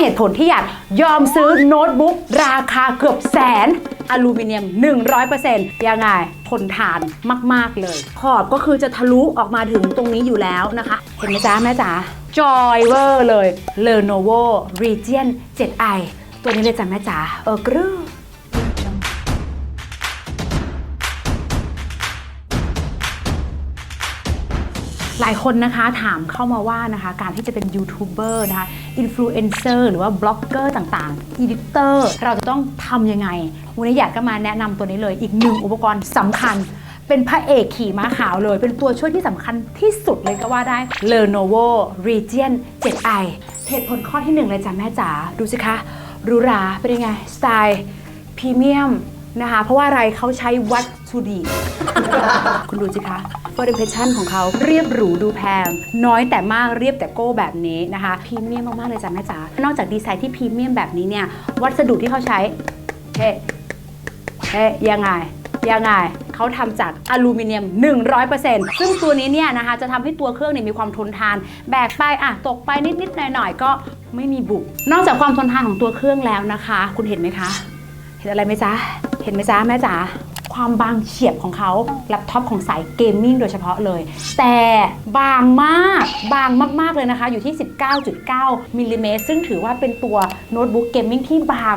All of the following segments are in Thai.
เหตุผลที่อยากยอมซื้อโน้ตบุ๊กราคาเกือบแสนอลูมิเนียม 100%ยังไงทนทานมาก ๆ เลย ขอบก็คือจะทะลุออกมาถึงตรงนี้อยู่แล้วนะคะ เห็นไหมจ๊ะแม่จ๋าจอยเวอร์เลย Lenovo Region 7i ตัวนี้เลยจ้ะแม่จ๋าเออกรึหลายคนนะคะถามเข้ามาว่านะคะ การที่จะเป็นยูทูบเบอร์นะคะ อินฟลูเอนเซอร์หรือว่าบล็อกเกอร์ต่างๆอีดิเตอร์เราจะต้องทำยังไง วันนี้อยากก็มาแนะนำตัวนี้เลย อีกหนึ่งอุปกรณ์สำคัญ เป็นพระเอกขี่ม้าขาวเลย เป็นตัวช่วยที่สำคัญที่สุดเลยก็ว่าได้ Lenovo Region 7i เหตุผลข้อที่หนึ่งเลยจ้ะแม่จ๋าดูสิคะหรูหราเป็นยังไงสไตล์พรีเมียม นะคะ เพราะว่าอะไรเขาใช้วัตถุดิบ คุณดูสิคะ first impression ของเขาเรียบหรูดูแพง น้อยแต่มากเรียบแต่โก้แบบนี้นะคะพรีเมียมมาก ๆ เลยจ้ะแม่จ๋านอกจากดีไซน์ที่พรีเมียมแบบนี้เนี่ย วัสดุที่เขาใช้เฮ้เฮ้ยังไงยังไงเขาทำจากอลูมิเนียม 100%ซึ่งตัวนี้เนี่ยนะคะจะทำให้ตัวเครื่องเนี่ยมีความทนทาน แบกไปอะตกไปนิด ๆ หน่อย ๆ ก็ไม่มีบุบนอกจากความทนทานของตัวเครื่องแล้วนะคะ คุณเห็นไหมคะ เห็นอะไรไหมจ๊ะ ห็นไหมจ๊ะแม่จ๋าความบางเฉียบของเขาแล็ปท็อปของสายเกมมิ่งโดยเฉพาะเลย แต่บางมากบางมาก ๆ เลยนะคะ อยู่ที่ 19.9มิลลิเมตรซึ่งถือว่าเป็นตัวโน้ตบุ๊กเกมมิ่งที่บาง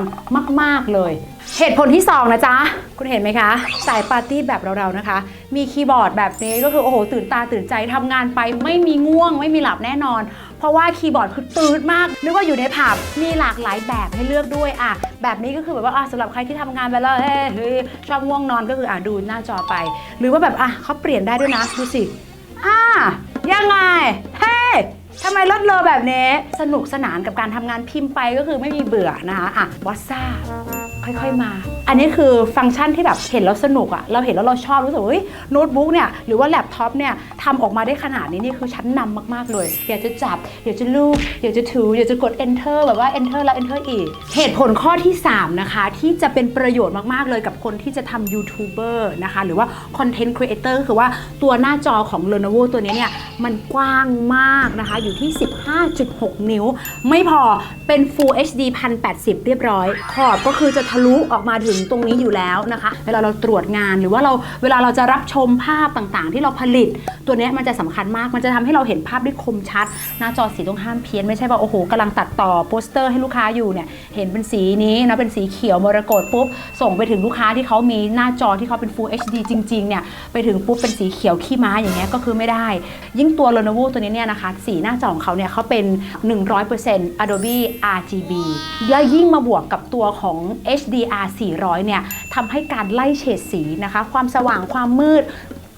มาก ๆ เลย เหตุผลที่ 2 นะจ๊ะ คุณเห็นไหมคะ สายปาร์ตี้แบบเรา ๆ นะคะ มีคีย์บอร์ดแบบนี้ก็คือ โอ้โห ตื่นตาตื่นใจทำงานไปไม่มีง่วงไม่มีหลับแน่นอน เพราะว่าคีย์บอร์ดคือตื่นมาก นึกว่าอยู่ในผับมีหลากหลายแบบให้เลือกด้วยอะแบบนี้ก็คือแบบว่าอะสำหรับใครที่ทำงานไปแล้วเฮ้ยชอบง่วงนอนก็คืออะดูหน้าจอไป หรือว่าแบบอะเขาเปลี่ยนได้ด้วยนะดูสิอ่ายังไงเฮ้ยทำไมลดเลอแบบนี้ สนุกสนานกับการทำงานพิมพ์ไปก็คือไม่มีเบื่อนะคะอะวอตซ่าค่อยๆมา อันนี้คือฟังก์ชันที่แบบเห็นแล้วสนุกอะเราเห็นแล้วเราชอบรู้สึกว่าเฮ้ยโน้ตบุ๊กเนี่ยหรือว่าแล็ปท็อปเนี่ยทำออกมาได้ขนาดนี้นี่คือชั้นนำมากๆเลย อยากจะจับ อยากจะลูบอยากจะถือ อยากจะกด enter แบบว่า enter แล้ว enter อีก เหตุผลข้อที่ 3 นะคะ ที่จะเป็นประโยชน์มากๆเลยกับคนที่จะทำยูทูบเบอร์นะคะหรือว่าคอนเทนต์ครีเอเตอร์คือว่าตัวหน้าจอของ Lenovo ตัวนี้เนี่ยมันกว้างมากนะคะอยู่ที่ 15.6 นิ้ว ไม่พอเป็น Full HD 1080 เรียบร้อย ขอบก็คือจะทะลุออกมาถึงตรงนี้อยู่แล้วนะคะ เวลาเราตรวจงานหรือว่าเราเวลาเราจะรับชมภาพต่างๆ ที่เราผลิต ตัวนี้มันจะสำคัญมาก มันจะทำให้เราเห็นภาพได้คมชัด หน้าจอสีต้องห้ามเพี้ยนไม่ใช่ว่าโอ้โหกำลังตัดต่อโปสเตอร์ให้ลูกค้าอยู่เนี่ยเห็นเป็นสีนี้นะเป็นสีเขียวมรกตปุ๊บส่งไปถึงลูกค้าที่เขามีหน้าจอที่เขาเป็น Full HD จริงๆเนี่ยไปถึงปุ๊บเป็นสีเขียวขี้ม้าอย่างเงี้ยก็คือไม่ได้ ยิ่งตัว Lenovo ตัวนี้เนี่ยนะคะสีหน้าจอของเขาเนี่ยเขาเป็น 100% Adobe RGB แล้วยิ่งมาบวกกับตัวของ HDR 400เนี่ยทำให้การไล่เฉดสีนะคะ ความสว่างความมืด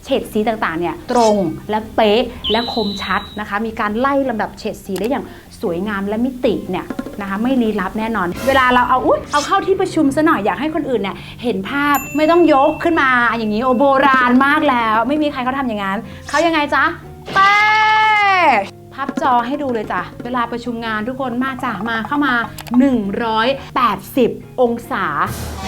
เฉดสีต่างๆเนี่ยตรงและเป๊ะและคมชัดนะคะ มีการไล่ลำดับเฉดสีได้อย่างสวยงามและมิติเนี่ยนะคะไม่ลี้ลับแน่นอน เวลาเราเอาอุ๊ยเอาเข้าที่ประชุมซะหน่อยอยากให้คนอื่นเนี่ยเห็นภาพไม่ต้องยกขึ้นมาอย่างนี้โอโบราณมากแล้ว ไม่มีใครเขาทำอย่างนั้นเขายังไงจ๊ะเป้ พับจอให้ดูเลยจ้ะ เวลาประชุมงานทุกคนมาจ้ะมาเข้ามา 180 องศา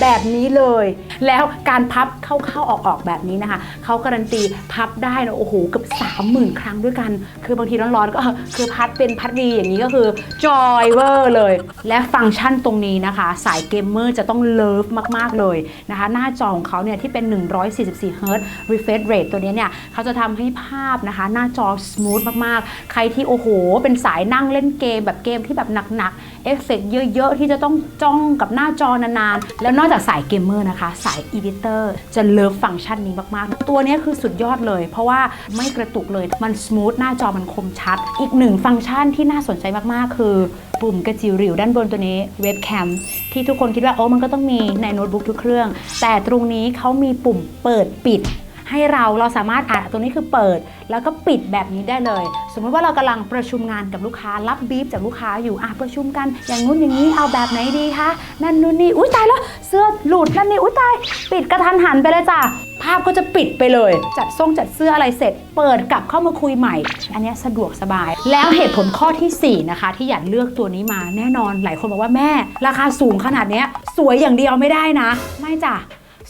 แบบนี้เลย แล้วการพับเข้าๆออกๆแบบนี้นะคะ เขาการันตีพับได้นะโอ้โหเกับ30,000 ครั้งด้วยกัน คือบางทีร้อนๆก็คือพัดเป็นพัดวีอย่างนี้ก็คือจอยเวอร์เลย และฟังก์ชันตรงนี้นะคะ สายเกมเมอร์จะต้องเลิฟมากๆเลยนะคะ หน้าจอของเขาเนี่ยที่เป็น 144 Hz refresh rate ตัวนี้เนี่ยเขาจะทำให้ภาพนะคะ หน้าจอส o t h มากๆ ใครที่โอ้โห เป็นสายนั่งเล่นเกมแบบเกมที่แบบหนักๆเอฟเฟกต์เยอะๆ ที่จะต้องจ้องกับหน้าจอนานๆ แล้วนอกจากสายเกมเมอร์นะคะ สายอีดิเตอร์จะเลิฟฟังก์ชันนี้มากๆ ตัวนี้คือสุดยอดเลย เพราะว่าไม่กระตุกเลยมันส o t h หน้าจอมันคมชัด อีกหนึ่งฟังก์ชันที่น่าสนใจมากๆ คือปุ่มกระจิ๋วหริวด้านบนตัวนี้เว็บแคมที่ทุกคนคิดว่าโอ้มันก็ต้องมีในโน้ตบุ๊กทุกเครื่อง แต่ตรงนี้เขามีปุ่มเปิดปิด ให้เราเราสามารถอะตรงนี้คือเปิด แล้วก็ปิดแบบนี้ได้เลย สมมติว่าเรากำลังประชุมงานกับลูกค้ารับบีฟจากลูกค้าอยู่อะประชุมกันอย่างนู้นอย่างนี้เอาแบบไหนดีคะนั่นนู่นนี่อุ้ยตายแล้วเสื้อหลุดนั่นนี่อุ้ยตายปิดกระทันหันไปเลยจ้ะภาพก็จะปิดไปเลย จัดทรงจัดเสื้ออะไรเสร็จ เปิดกลับเข้ามาคุยใหม่ อันนี้สะดวกสบาย แล้วเหตุผลข้อทีสี่ 4 นะคะ ที่อยากเลือกตัวนี้มาแน่นอนหลายคนบอกว่าแม่ ราคาสูงขนาดนี้สวยอย่างเดียวไม่ได้นะ ไม่จ้ะ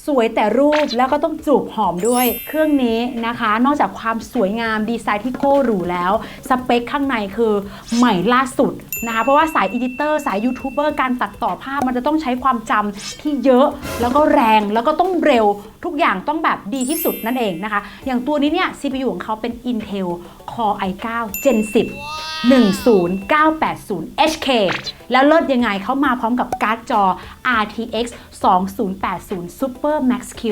สวยแต่รูปแล้วก็ต้องจูบหอมด้วย เครื่องนี้นะคะ นอกจากความสวยงามดีไซน์ที่โก้หรูแล้ว สเปคข้างในคือใหม่ล่าสุดนะคะเพราะว่าสายอีดิเตอร์สายยูทูบเบอร์การตัดต่อภาพมันจะต้องใช้ความจำที่เยอะ แล้วก็แรงแล้วก็ต้องเร็วทุกอย่างต้องแบบดีที่สุดนั่นเองนะคะ อย่างตัวนี้เนี่ย CPU ของเขาเป็น Intel Core i9 Gen 10 10980 HK แล้วเลิศยังไงเขามาพร้อมกับการ์ดจอ RTX 2080 Super Max Q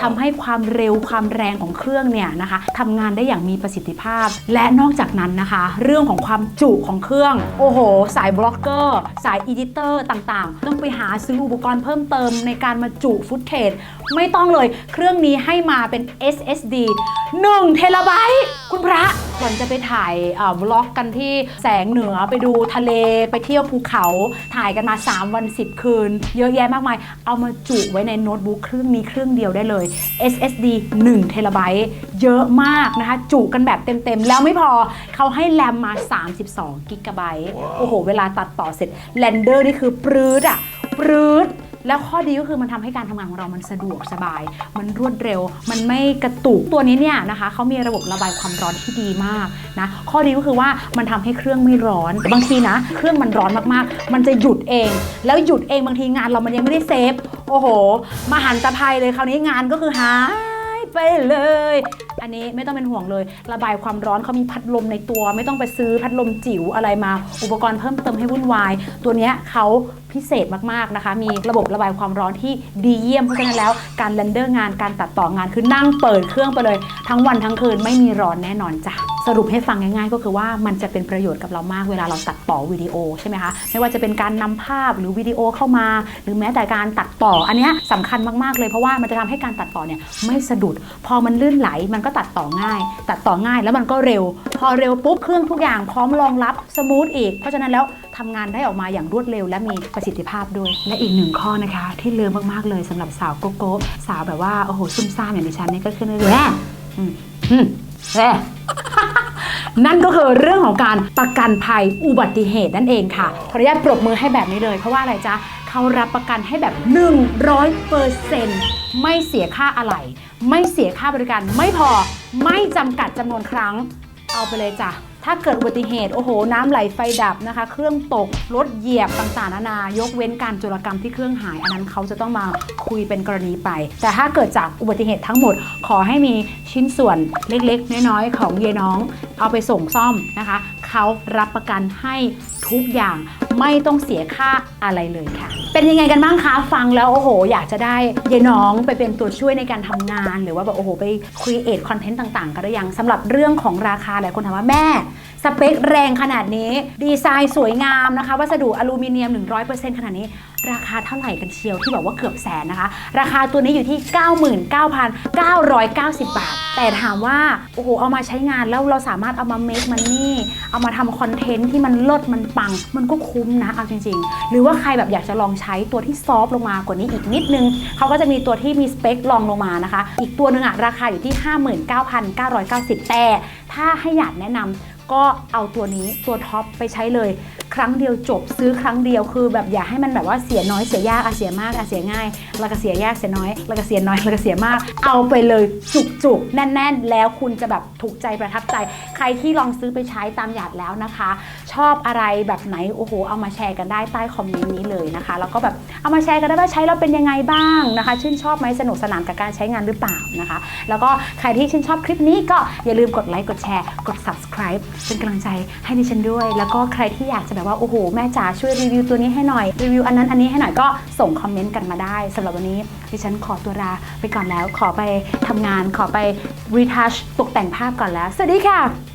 ทำให้ความเร็วความแรงของเครื่องเนี่ยนะคะทำงานได้อย่างมีประสิทธิภาพ และนอกจากนั้นนะคะ เรื่องของความจุของเครื่อง โอ้โห สายบล็อกเกอร์ สายอีดิเตอร์ต่างๆ ต้องไปหาซื้ออุปกรณ์เพิ่มเติมในการมาจุฟุตเทจไม่ต้องเลยเครื่องนี้ให้มาเป็น SSD 1เทราไบต์คุณพระก่อนจะไปถ่ายบล็อกกันที่แสงเหนือไปดูทะเลไปเที่ยวภูเขาถ่ายกันมา 3 วัน 10 คืน เยอะแยะมากมาย เอามาจุไว้ในโน้ตบุ๊กเครื่องนี้เครื่องเดียวได้เลย SSD 1เทราไบต์เยอะมากนะคะ จุกันแบบเต็มๆ แล้วไม่พอเขาให้แรมมา 32 กิกะไบต์ โอ้โห เวลาตัดต่อเสร็จแรนเดอร์นี่คือปรื้ดอะปรื้ดแล้วข้อดีก็คือมันทำให้การทำงานของเรามันสะดวกสบาย มันรวดเร็ว มันไม่กระตุก ตัวนี้เนี่ยนะคะเขามีระบบระบายความร้อนที่ดีมากนะ ข้อดีก็คือว่ามันทำให้เครื่องไม่ร้อน บางทีนะ เครื่องมันร้อนมากๆ มันจะหยุดเอง แล้วหยุดเองบางทีงานเรามันยังไม่ได้เซฟ โอ้โห มหันตภัยเลยคราวนี้งานก็คือหายไปเลย อันนี้ไม่ต้องเป็นห่วงเลย ระบายความร้อนเขามีพัดลมในตัว ไม่ต้องไปซื้อพัดลมจิ๋วอะไรมา อุปกรณ์เพิ่มเติมให้วุ่นวาย ตัวเนี้ยเขาพิเศษมากๆนะคะ มีระบบระบายความร้อนที่ดีเยี่ยมเพราะฉะนั้นแล้วการเรนเดอร์งานการตัดต่องานคือนั่งเปิดเครื่องไปเลย ทั้งวันทั้งคืนไม่มีร้อนแน่นอนจ้ะสรุปให้ฟังง่ายๆ ก็คือว่ามันจะเป็นประโยชน์กับเรามากเวลาเราตัดต่อวิดีโอใช่ไหมคะไม่ว่าจะเป็นการนำภาพหรือวิดีโอเข้ามา หรือแม้แต่การตัดต่ออันนี้ยสำคัญมากๆเลยเพราะว่ามันจะทำให้การตัดต่อเนี่ยไม่สะดุด พอมันลื่นไหลมันก็ตัดต่อง่าย ตัดต่อง่ายแล้วมันก็เร็ว พอเร็วปุ๊บเครื่องทุกอย่างพร้อมรองรับสมูทอีก เพราะฉะนั้นแล้วทำงานได้ออกมาอย่างรวดเร็ว และมีประสิทธิภาพด้วย และอีกหนึ่งข้อนะคะ ที่ลืมมากๆเลยสำหรับสาวโกโก้สาวแบบว่าโอ้โหซุ่มซ่ามอย่างดิฉันนี่ก็คือเลยแหละอืมอืมแหละ นั่นก็คือเรื่องของการประกันภัยอุบัติเหตุนั่นเองค่ะขออนุญาตปรบมือให้แบบนี้เลย เพราะว่าอะไรจ๊ะเขารับประกันให้แบบ 100%ไม่เสียค่าอะไร ไม่เสียค่าบริการ ไม่พอไม่จำกัดจำนวนครั้ง เอาไปเลยจ้ะ ถ้าเกิดอุบัติเหตุ โอ้โห น้ำไหลไฟดับนะคะ เครื่องตก รถเหยียบต่างๆนานายกเว้นการโจรกรรมที่เครื่องหาย อันนั้นเขาจะต้องมาคุยเป็นกรณีไป แต่ถ้าเกิดจากอุบัติเหตุทั้งหมด ขอให้มีชิ้นส่วนเล็กๆ น้อยๆ ของเยน้อง เอาไปส่งซ่อมนะคะ เขารับประกันให้ ทุกอย่างไม่ต้องเสียค่าอะไรเลยค่ะ เป็นยังไงกันบ้างคะฟังแล้วโอ้โห อยากจะได้เยน้องไปเป็นตัวช่วยในการทำงาน หรือว่าแบบโอ้โหไปครีเอทคอนเทนต์ต่างๆ กันหรือยังสำหรับเรื่องของราคาหลายคนถามว่าแม่ สเปคแรงขนาดนี้ ดีไซน์สวยงามนะคะ วัสดุอลูมิเนียม 100%ขนาดนี้ ราคาเท่าไหร่กันเชียวที่บอกว่าเกือบแสนนะคะ ราคาตัวนี้อยู่ที่ 99,990 บาท แต่ถามว่า โอ้โห เอามาใช้งานแล้วเราสามารถเอามา make money เอามาทำคอนเทนต์ที่มันลิศมันปัง มันก็คุ้มนะ เอาจริง ๆ หรือว่าใครแบบอยากจะลองใช้ตัวที่ซอฟต์ลงมากว่านี้อีกนิดนึง เขาก็จะมีตัวที่มีสเปคลองลงมานะคะ อีกตัวหนึ่งอะราคาอยู่ที่ 59,990 แต่ถ้าให้อยากแนะนำก็เอาตัวนี้ตัวท็อปไปใช้เลย ครั้งเดียวจบซื้อครั้งเดียวคือ แบบอย่าให้มันแบบว่าเสียน้อยเสียยากอะเสียมากอะเสียง่ายแล้วก็เสียยากเสียน้อยแล้วก็เสียน้อยแล้วก็เสียมาก เอาไปเลยจุกจุกๆแน่น ๆ แล้วคุณจะแบบถูกใจประทับใจ ใครที่ลองซื้อไปใช้ตามหยาดแล้วนะคะ ชอบอะไรแบบไหนโอ้โหเอามาแชร์กันได้ใต้คอมเมนต์นี้เลยนะคะ แล้วก็แบบเอามาแชร์กันได้ว่าใช้แล้วเป็นยังไงบ้างนะคะ ชื่นชอบไหมสนุกสนานกับการใช้งานหรือเปล่านะคะ แล้วก็ใครที่ชื่นชอบคลิปนี้ก็อย่าลืมกดไลค์กดแชร์กด subscribe เป็นกำลังใจให้ดิฉันด้วย แล้วก็ใครที่อยากจะแบบว่าโอ้โหแม่จ๋าช่วยรีวิวตัวนี้ให้หน่อยรีวิวอันนั้นอันนี้ให้หน่อยก็ส่งคอมเมนต์กันมาได้สำหรับวันนี้ดิฉันขอตัวลาไปก่อนแล้วขอไปทำงานขอไปรีทัชตกแต่งภาพก่อนแล้ว สวัสดีค่ะ